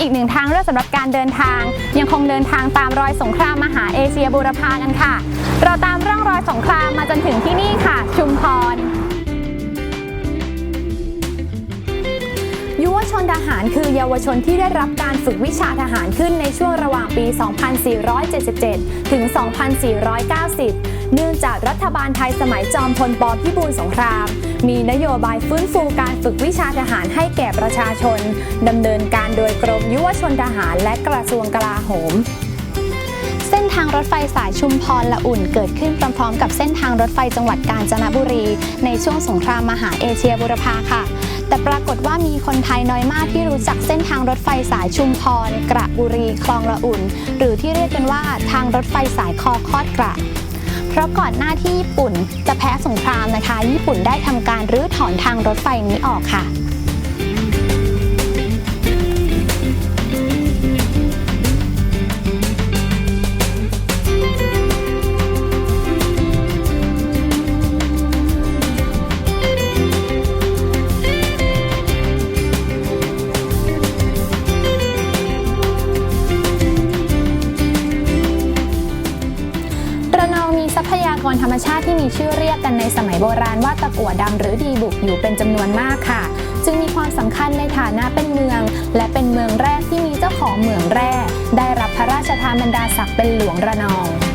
อีกหนึ่งทางเลือกสำหรับการเดินทาง ยังคงเดินทางตามรอยสงครามมหาเอเชียบูรพากันค่ะ เราตามร่องรอยสงครามมาจนถึงที่นี่ค่ะ ชุมพรยุวชนทหารคือเยาวชนที่ได้รับการฝึกวิชาทหารขึ้นในช่วงระหว่างปี 2477 ถึง 2490 เนื่องจากรัฐบาลไทยสมัยจอมพลปพิบูลสงคราม มีนโยบายฟื้นฟูการฝึกวิชาทหารให้แก่ประชาชนดำเนินการโดยกรมยุวชนทหารและกระทรวงกลาโหมเส้นทางรถไฟสายชุมพรละอุ่นเกิดขึ้นพร้อมๆ กับเส้นทางรถไฟจังหวัดกาญจนบุรี ในช่วงสงครามมหาเอเชียบุรพาค่ะ แต่ปรากฏว่ามีคนไทยน้อยมากที่รู้จักเส้นทางรถไฟสายชุมพร กระบุรี คลองละอุ่น หรือที่เรียกกันว่าทางรถไฟสายคอคอดกระ เพราะก่อนหน้าที่ญี่ปุ่นจะแพ้สงครามนะคะ ญี่ปุ่นได้ทำการรื้อถอนทางรถไฟนี้ออกค่ะระ ทรัพยากรธรรมชาติที่มีชื่อเรียกกันในสมัยโบราณว่าตะกั่วดำหรือดีบุกอยู่เป็นจำนวนมากค่ะ จึงมีความสำคัญในฐานะเป็นเมือง และเป็นเมืองแรกที่มีเจ้าของเหมืองแร่ได้รับพระราชทานบรรดาศักดิ์เป็นหลวงระนอง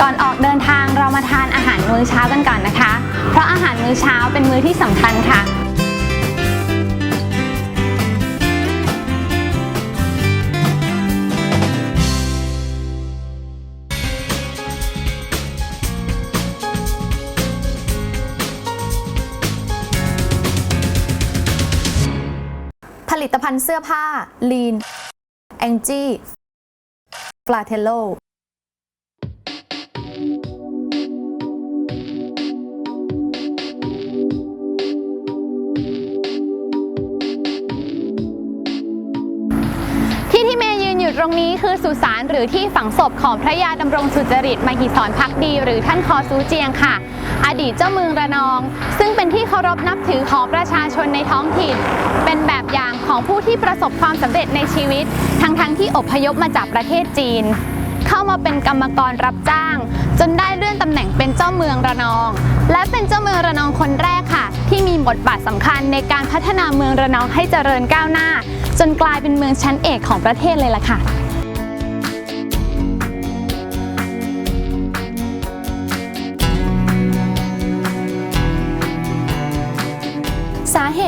ก่อนออกเดินทางเรามาทานอาหารมื้อเช้ากันก่อนนะคะ เพราะอาหารมื้อเช้าเป็นมื้อที่สำคัญค่ะ ผลิตภัณฑ์เสื้อผ้า Lean Angie Flatello ที่ นี้คือสุสานหรือที่ฝังศพของพระยาดำรงสุจริตมหิศรพักดี หรือท่านคอซูเจียงค่ะ อดีตเจ้าเมืองระนอง ซึ่งเป็นที่เคารพนับถือของประชาชนในท้องถิ่น เป็นแบบอย่างของผู้ที่ประสบความสำเร็จในชีวิต ทั้งๆทที่อพยพมาจากประเทศจีน เข้ามาเป็นกรรมกรรับจ้าง จนได้เลื่อนตำแหน่งเป็นเจ้าเมืองระนอง และเป็นเจ้าเมืองระนองคนแรกค่ะ ที่มีบทบาทสำคัญในการพัฒนาเมืองระนองให้เจริญก้าวหน้าจนกลายเป็นเมืองชั้นเอกของประเทศเลยล่ะค่ะ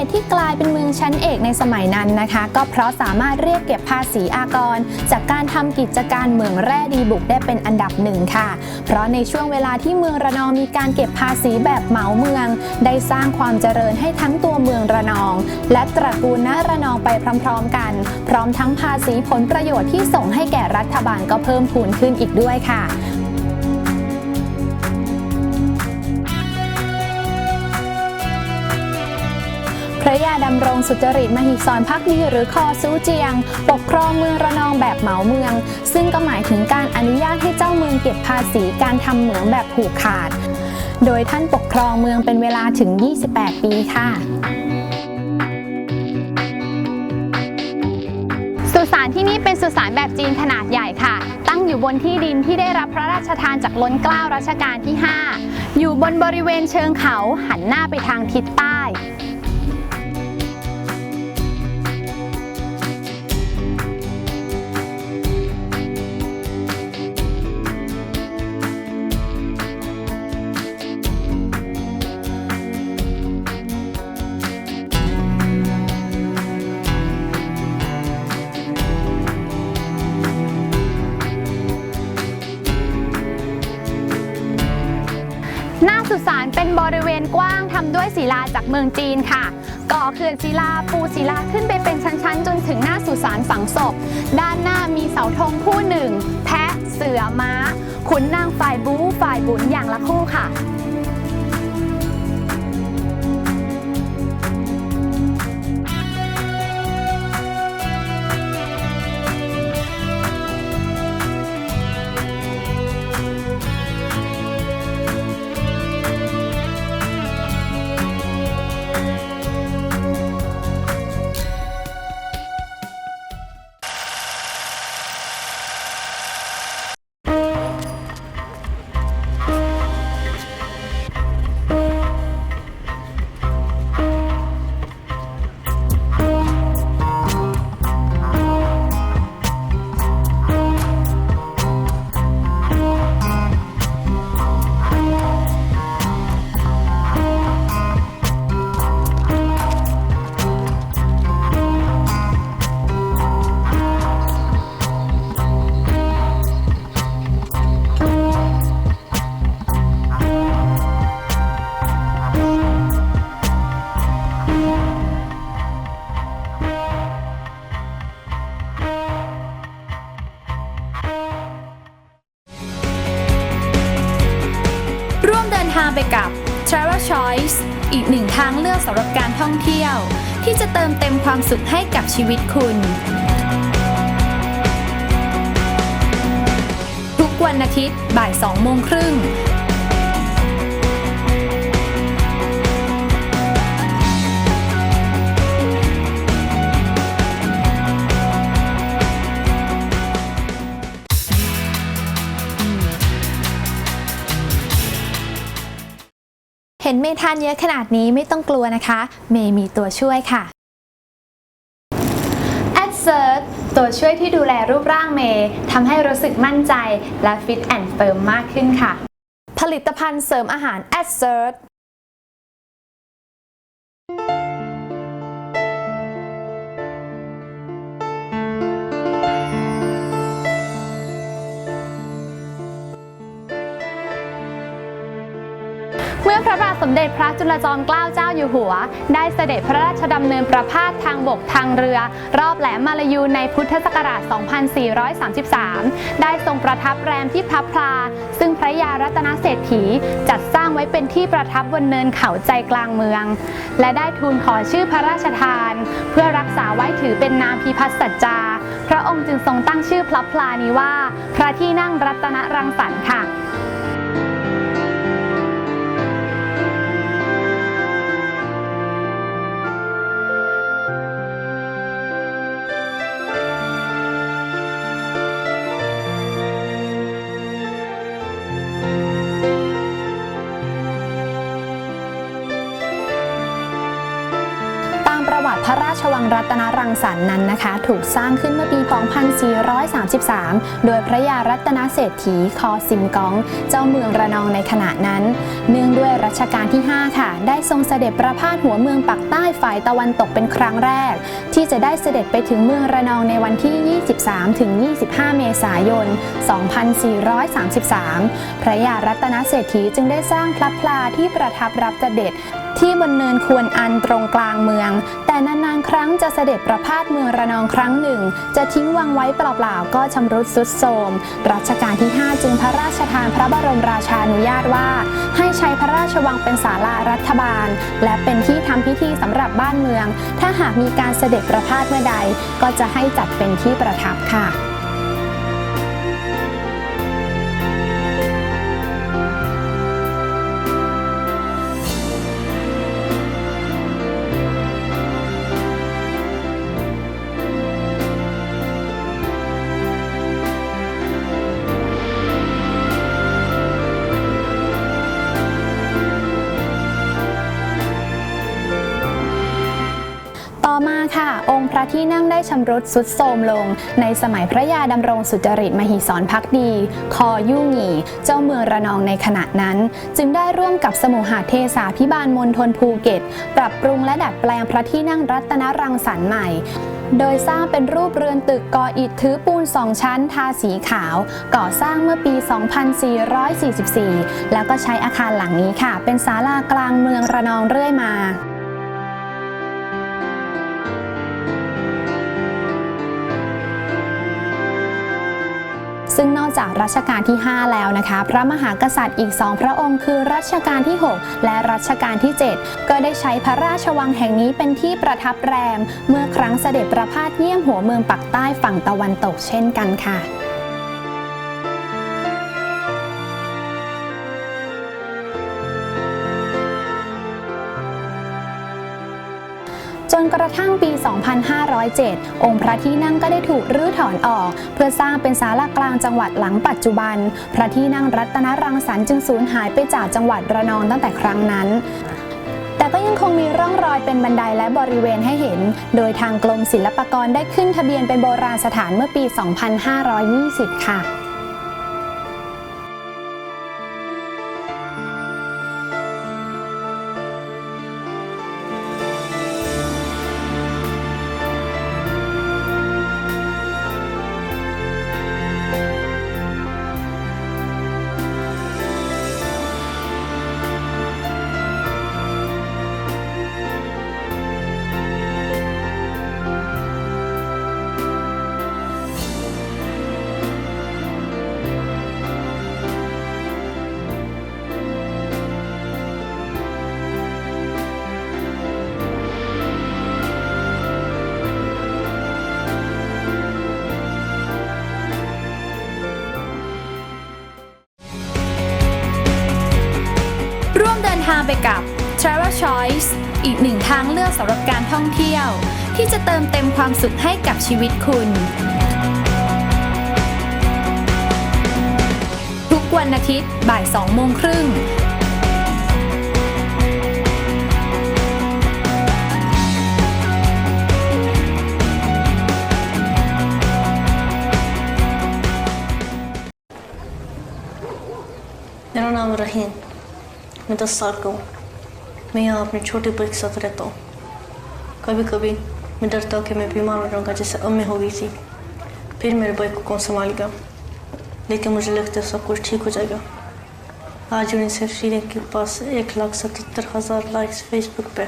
ตุที่กลายเป็นเมืองชั้นเอกในสมัยนั้นนะคะ ก็เพราะสามารถเรียกเก็บภาษีอากร จากการทำกิจการเมืองแร่ดีบุกได้เป็นอันดับหนึ่งค่ะ เพราะในช่วงเวลาที่เมืองระนองมีการเก็บภาษีแบบเหมาเมือง ได้สร้างความเจริญให้ทั้งตัวเมืองระนอง และตระกูลณระนองไปพร้อมๆกัน พร้อมทั้งภาษีผลประโยชน์ที่ส่งให้แก่รัฐบาลก็เพิ่มพูนขึ้นอีกด้วยค่ะ ระยาดำรงสุจริตมหิศรพักดีหรือคอซูเจียง ปกครองเมืองระนองแบบเหมาเมือง ซึ่งก็หมายถึงการอนุญาตให้เจ้าเมืองเก็บภาษีการทำเหมืองแบบผูกขาด โดยท่านปกครองเมืองเป็นเวลาถึง 28 ปีค่ะสุสานที่นี่เป็นสุสานแบบจีนขนาดใหญ่ค่ะ ตั้งอยู่บนที่ดินที่ได้รับพระราชทานจากล้นเกล้ารัชกาลที่ 5 อยู่บนบริเวณเชิงเขาหันหน้าไปทางทิศใต้ กว้างทำด้วยศิลาจากเมืองจีนค่ะ ก่อเขื่อนศิลาปูศิลาขึ้นไปเป็นชั้นๆ จนถึงหน้าสุสานฝังศพ ด้านหน้ามีเสาธงคู่หนึ่ง แพะ เสือม้า ขุนนางฝ่ายบู๊ฝ่ายบุญอย่างละคู่ค่ะ ไปกับ Travel Choice อีกหนึ่งทางเลือกสำหรับการท่องเที่ยว ที่จะเติมเต็มความสุขให้กับชีวิตคุณ ทุกวันอาทิตย์บ่าย2โมงครึ่ง เห็นเมทานเยอะขนาดนี้ไม่ต้องกลัวนะคะ เมย์มีตัวช่วยค่ะ a d s e r t ตัวช่วยที่ดูแลรูปร่างเมย์ทำให้รู้สึกมั่นใจและฟิตแอนด์เฟิร์มมากขึ้นค่ะ ผลิตภัณฑ์เสริมอาหาร a d s e r t เมื่อพระบาทสมเด็จพระจุลจอมเกล้าเจ้าอยู่หัว ได้เสด็จพระราชดำเนินประพาสทางบกทางเรือ รอบแหลมมาลายูในพุทธศักราช 2433 ได้ทรงประทับแรมที่พระพลา ซึ่งพระยารัตนเศรษฐีจัดสร้างไว้เป็นที่ประทับบนเนินเขาใจกลางเมือง และได้ทูลขอชื่อพระราชทาน เพื่อรักษาไว้ถือเป็นนามพิพัฒน์สัจจา พระองค์จึงทรงตั้งชื่อพระพลานี้ว่า พระที่นั่งรัตนรังสรรค์ค่ะ รัตนรังสรรค์นั้นนะคะ ถูกสร้างขึ้นเมื่อปี 2433 โดยพระยารัตนเศรษฐีคอซิมกอง เจ้าเมืองระนองในขณะนั้น เนื่องด้วยรัชกาลที่ 5 ค่ะ ได้ทรงเสด็จประพาสหัวเมืองปักใต้ฝ่ายตะวันตกเป็นครั้งแรก ที่จะได้เสด็จไปถึงเมืองระนองในวันที่ 23 ถึง 25 เมษายน 2433 พระยารัตนเศรษฐีจึงได้สร้างพระพลาที่ประทับรับเสด็จ ที่บนเนินควรอันตรงกลางเมือง แต่นานๆครั้งจะเสด็จประพาสเมืองระนองครั้งหนึ่ง จะทิ้งวางไว้เปล่าๆก็ชำรุดสุดโทรมรัชกาลที่ 5 จึงพระราชทานพระบรมราชานุญาตว่า ให้ใช้พระราชวังเป็นศาลารัฐบาล และเป็นที่ทำพิธีสำหรับบ้านเมือง ถ้าหากมีการเสด็จประพาสเมื่อใด ก็จะให้จัดเป็นที่ประทับค่ะำรุดสุดโทรมลง ในสมัยพระยาดำรงสุจริตมหิศรพักดี คอยุ่งหงีเจ้าเมืองระนองในขณะนั้น จึงได้ร่วมกับสมุหาเทสาพิบาลมณฑลภูเก็ต ปรับปรุงและดัดแปลงพระที่นั่งรัตนรังสรรค์ใหม่โดยสร้างเป็นรูปเรือนตึกกออิฐถือปูนสองชั้นทาสีขาว ก่อสร้างเมื่อปี 2444 แล้วก็ใช้อาคารหลังนี้ค่ะ เป็นศาลากลางเมืองระนองเรื่อยมา ซึ่งนอกจากรัชกาลที่ 5 แล้วนะคะ พระมหากษัตริย์อีกสองพระองค์คือรัชกาลที่ 6 และรัชกาลที่ 7 ก็ได้ใช้พระราชวังแห่งนี้เป็นที่ประทับแรม เมื่อครั้งเสด็จประพาสเยี่ยมหัวเมืองปักใต้ฝั่งตะวันตกเช่นกันค่ะ จนกระทั่งปี 2507 องค์พระที่นั่งก็ได้ถูกรื้อถอนออก เพื่อสร้างเป็นศาลากลางจังหวัดหลังปัจจุบัน พระที่นั่งรัตนรังสรรค์จึงสูญหายไปจากจังหวัดระนองตั้งแต่ครั้งนั้นแต่ก็ยังคงมีร่องรอยเป็นบันไดและบริเวณให้เห็น โดยทางกรมศิลปากรได้ขึ้นทะเบียนเป็นโบราณสถานเมื่อปี 2520 ค่ะ กับ Travel Choice อีกหนึ่งทางเลือกสำหรับการท่องเที่ยว ที่จะเติมเต็มความสุขให้กับชีวิตคุณ ทุกวันอาทิตย์บ่าย2โมงครึ่ง मेरा میں دس سال کا ہوں۔ میں یہاں اپنے چھوٹے بھائی کے ساتھ رہتا ہوں۔ کبھی کبھی میں ڈرتا ہوں کہ میں بیمار ہو جاؤں گا، جیسے امی ہو گئی تھی۔ پھر میرے بھائی کو کون سنبھال گیا لیکن مجھے لگتا ہے سب کچھ ٹھیک ہو جائے گا۔ آج انہیں صرف سیرین کے پاس ایک لاکھ ستتر ہزار لائکس فیس بک پہ۔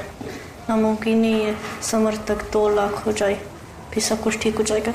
ناممکن ہے، سمر تک دو لاکھ ہو جائے۔ پھر سب کچھ ٹھیک ہو جائے گا۔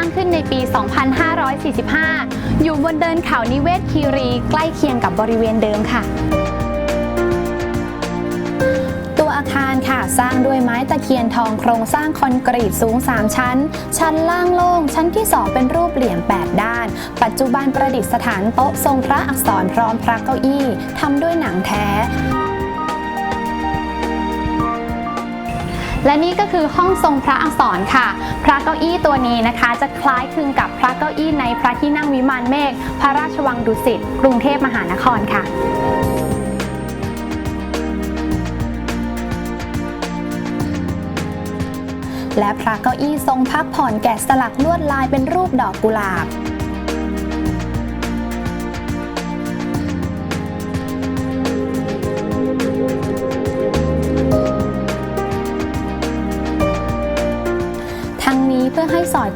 ร้างขึ้นในปี 2545 อยู่บนเดินเขานิเวศคีรี ใกล้เคียงกับบริเวณเดิมค่ะ ตัวออาคารค่ะ สร้างด้วยไม้ตะเคียนทองโครงสร้างคอนกรีตสูง 3 ชั้น ชั้นล่างโล่ง ชั้นที่ 2 เป็นรูปเหลี่ยม 8 ด้าน ปัจจุบันประดิษฐานโต๊ะทรงพระอักษรพร้อมพระเก้าอี้ทำด้วยหนังแท้ และนี่ก็คือห้องทรงพระอักษรค่ะ พระเก้าอี้ตัวนี้นะคะ จะคล้ายคลึงกับพระเก้าอี้ในพระที่นั่งวิมานเมฆพระราชวังดุสิตกรุงเทพมหานครค่ะและพระเก้าอี้ทรงพักผ่อนแกะสลักลวดลายเป็นรูปดอกกุหลาบ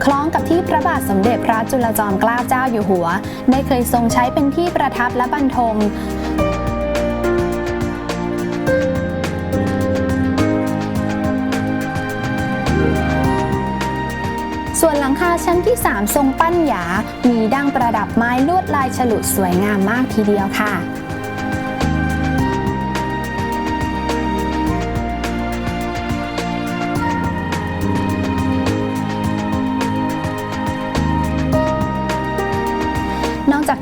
คล้องกับที่พระบาทสมเด็จพระจุลจอมเกล้าเจ้าอยู่หัว ได้เคยทรงใช้เป็นที่ประทับและบรรทมส่วนหลังคาชั้นที่ 3 ทรงปั้นหยา มีดั้งประดับไม้ลวดลายฉลุสวยงามมากทีเดียวค่ะ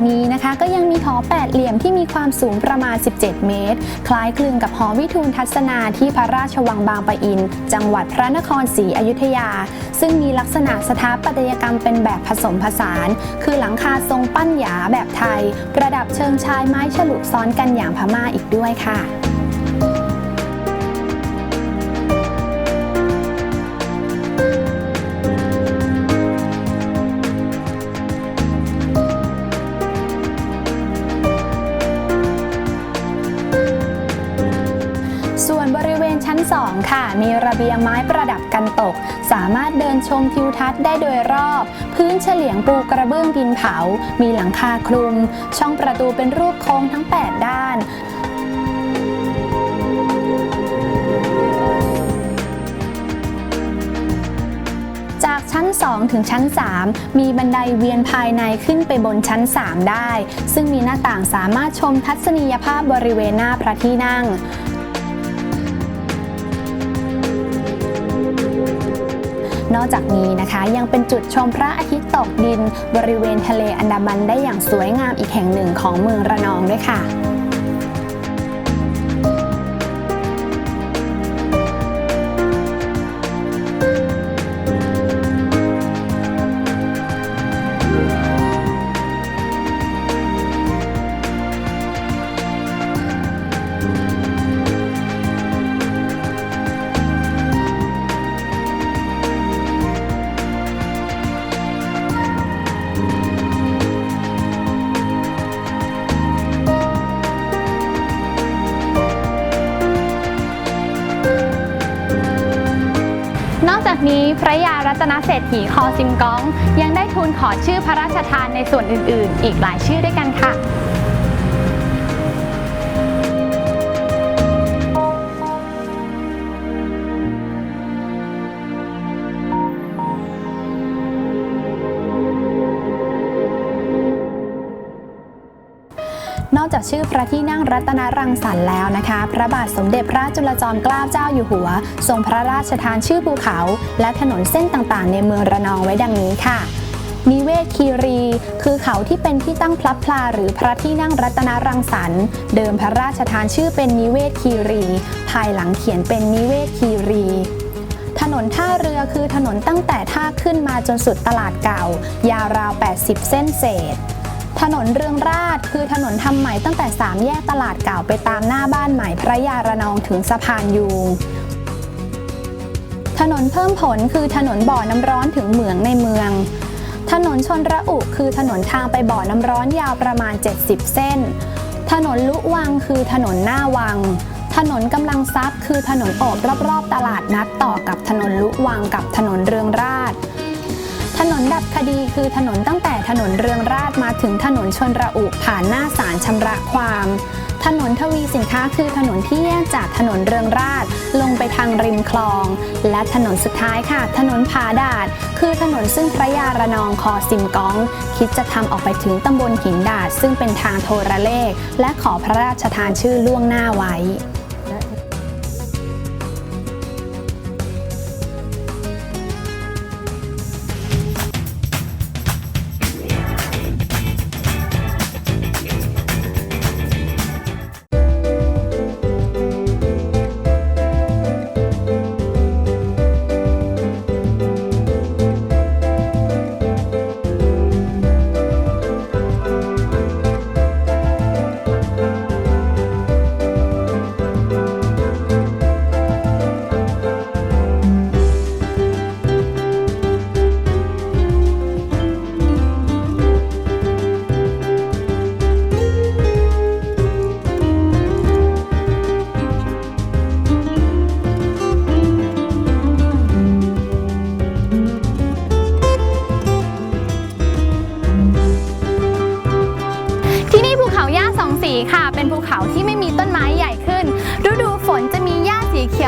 นี้นะคะ ก็ยังมีหอแปดเหลี่ยมที่มีความสูงประมาณ 17 เมตร คล้ายคลึงกับหอวิทูลทัศนาที่พระราชวังบางปะอิน จังหวัดพระนครศรีอยุธยา ซึ่งมีลักษณะสถาปัตยกรรมเป็นแบบผสมผสาน คือหลังคาทรงปั้นหยาแบบไทย ประดับเชิงชายไม้ฉลุซ้อนกันอย่างพม่าอีกด้วยค่ะ กันตก สามารถเดินชมทิวทัศน์ได้โดยรอบ พื้นเฉลียงปูกระเบื้องดินเผา มีหลังคาคลุม ช่องประตูเป็นรูปโค้งทั้ง 8 ด้านจากชั้น 2 ถึงชั้น 3 มีบันไดเวียนภายในขึ้นไปบนชั้น 3 ได้ ซึ่งมีหน้าต่างสามารถชมทัศนียภาพบริเวณหน้าพระที่นั่ง นอกจากนี้นะคะ ยังเป็นจุดชมพระอาทิตย์ตกดิน บริเวณทะเลอันดามันได้อย่างสวยงามอีกแห่งหนึ่งของเมืองระนองด้วยค่ะ ตนเศรษฐีคอซิมกอง ยังได้ทูลขอชื่อพระราชทานในส่วนอื่น ๆ อีกหลายชื่อด้วยกันค่ะ ชื่อพระที่นั่งรัตนรังสรรค์แล้วนะคะ พระบาทสมเด็จพระจุลจอมเกล้าเจ้าอยู่หัว ทรงพระราชทานชื่อภูเขา และถนนเส้นต่างๆ ในเมืองระนองไว้ดังนี้ค่ะนิเวศคีรี คือเขาที่เป็นที่ตั้งพลับพลาหรือพระที่นั่งรัตนรังสรรค์เดิมพระราชทานชื่อเป็นนิเวศคีรี ภายหลังเขียนเป็นนิเวศคีรี ถนนท่าเรือคือถนนตั้งแต่ท่าขึ้นมาจนสุดตลาดเก่า ยาวราว 80 เส้นเศษ ถนนเรืองราชคือถนนทำใหม่ตั้งแต่ 3 แยกตลาดเก่าไปตามหน้าบ้านใหม่พระยาระนองถึงสะพานยูงถนนเพิ่มผลคือถนนบ่อน้ำร้อนถึงเหมืองในเมือง ถนนชนระอุคือถนนทางไปบ่อน้ำร้อนยาวประมาณ 70 เส้น ถนนลุวังคือถนนหน้าวัง ถนนกำลังทรัพย์คือถนนโอบรอบๆตลาดนัดต่อกับถนนลุวังกับถนนเรืองราช ถนนดับคดีคือถนนตั้งแต่ถนนเรืองราชมาถึงถนนชนระอุผ่านหน้าศาลชำระความ ถนนทวีสินค้าคือถนนที่แยกจากถนนเรืองราชลงไปทางริมคลอง และถนนสุดท้ายค่ะ ถนนผาดาด คือถนนซึ่งพระยาระนองคอซิมก้อง คิดจะทำออกไปถึงตำบลหินดาดซึ่งเป็นทางโทรเลข และขอพระราชทานชื่อล่วงหน้าไว้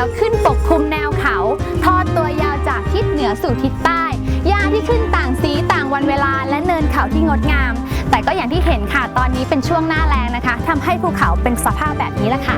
แล้วขึ้นปกคลุมแนวเขา ทอดตัวยาวจากทิศเหนือสู่ทิศใต้หญ้าที่ขึ้นต่างสีต่างวันเวลาและเนินเขาที่งดงาม แต่ก็อย่างที่เห็นค่ะตอนนี้เป็นช่วงหน้าแรงนะคะทำให้ภูเขาเป็นสภาพแบบนี้แหละค่ะ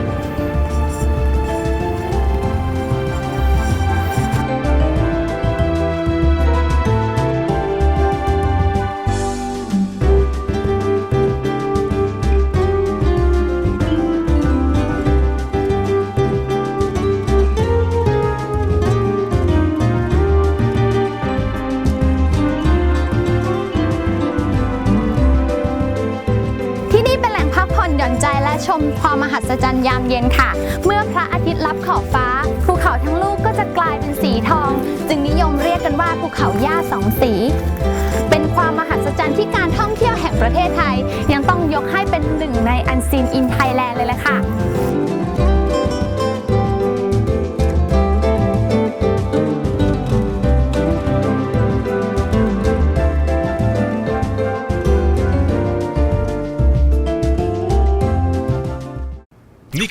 ชมความมหัศจรรย์ยามเย็นค่ะ เมื่อพระอาทิตย์ลับขอบฟ้า ภูเขาทั้งลูกก็จะกลายเป็นสีทอง จึงนิยมเรียกกันว่าภูเขาหญ้าสองสี เป็นความมหัศจรรย์ที่การท่องเที่ยวแห่งประเทศไทย ยังต้องยกให้เป็นหนึ่งในอันซีนอินไทยแลนด์เลยแหละค่ะ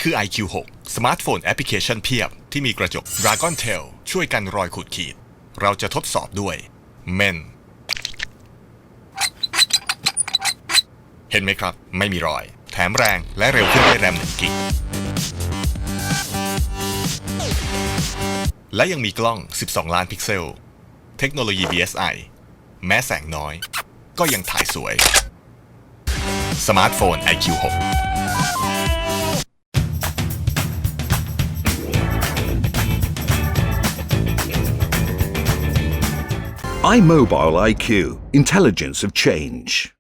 คือ IQ6 สมาร์ทโฟนแอปพลิเคชันเพียบ ที่มีกระจก Dragon Tail ช่วยกันรอยขูดขีด เราจะทดสอบด้วย Men เห็นไหมครับ ไม่มีรอย แถมแรงและเร็วขึ้นด้วยแรม1กิกและยังมีกล้อง 12 ล้านพิกเซล เทคโนโลยี BSI แม้แสงน้อย ก็ยังถ่ายสวย สมาร์ทโฟน IQ6 iMobile IQ Intelligence of Change.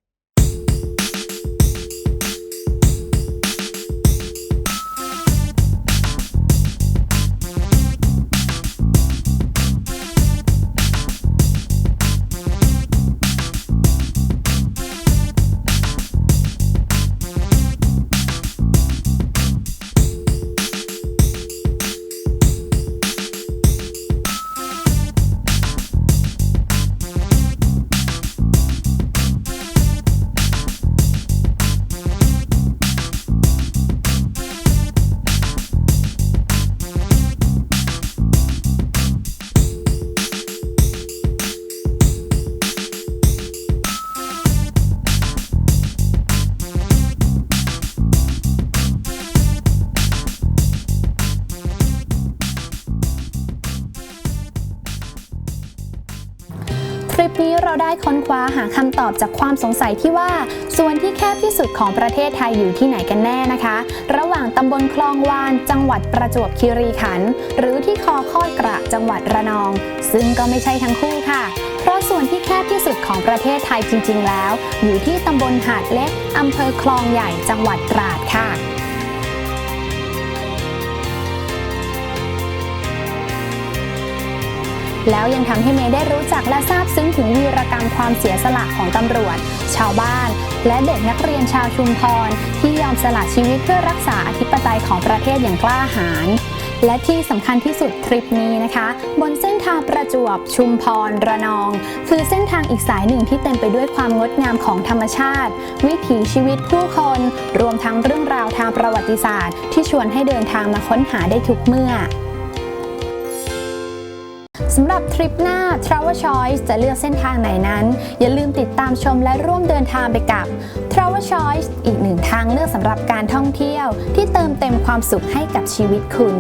หาคำตอบจากความสงสัยที่ว่า ส่วนที่แคบที่สุดของประเทศไทยอยู่ที่ไหนกันแน่นะคะ ระหว่างตำบลคลองวาน จังหวัดประจวบคีรีขันธ์หรือที่คอคอดกระจังหวัดระนอง ซึ่งก็ไม่ใช่ทั้งคู่ค่ะ เพราะส่วนที่แคบที่สุดของประเทศไทยจริง ๆ แล้ว อยู่ที่ตำบลหาดเล็กอำเภอคลองใหญ่จังหวัดตราดค่ะแล้วยังทำให้เมย์ได้รู้จักและทราบ ความเสียสละของตำรวจ ชาวบ้าน และเด็กนักเรียนชาวชุมพรที่ยอมสละชีวิตเพื่อรักษาอธิปไตยของประเทศอย่างกล้าหาญและที่สำคัญที่สุดทริปนี้นะคะ บนเส้นทางประจวบชุมพร ระนอง คือเส้นทางอีกสายหนึ่งที่เต็มไปด้วยความงดงามของธรรมชาติ วิถีชีวิตผู้คน รวมทั้งเรื่องราวทางประวัติศาสตร์ ที่ชวนให้เดินทางมาค้นหาได้ทุกเมื่อ สำหรับทริปหน้า Travel Choice จะเลือกเส้นทางไหนนั้น อย่าลืมติดตามชมและร่วมเดินทางไปกับ Travel Choice อีกหนึ่งทางเลือกสำหรับการท่องเที่ยว ที่เติมเต็มความสุขให้กับชีวิตคุณ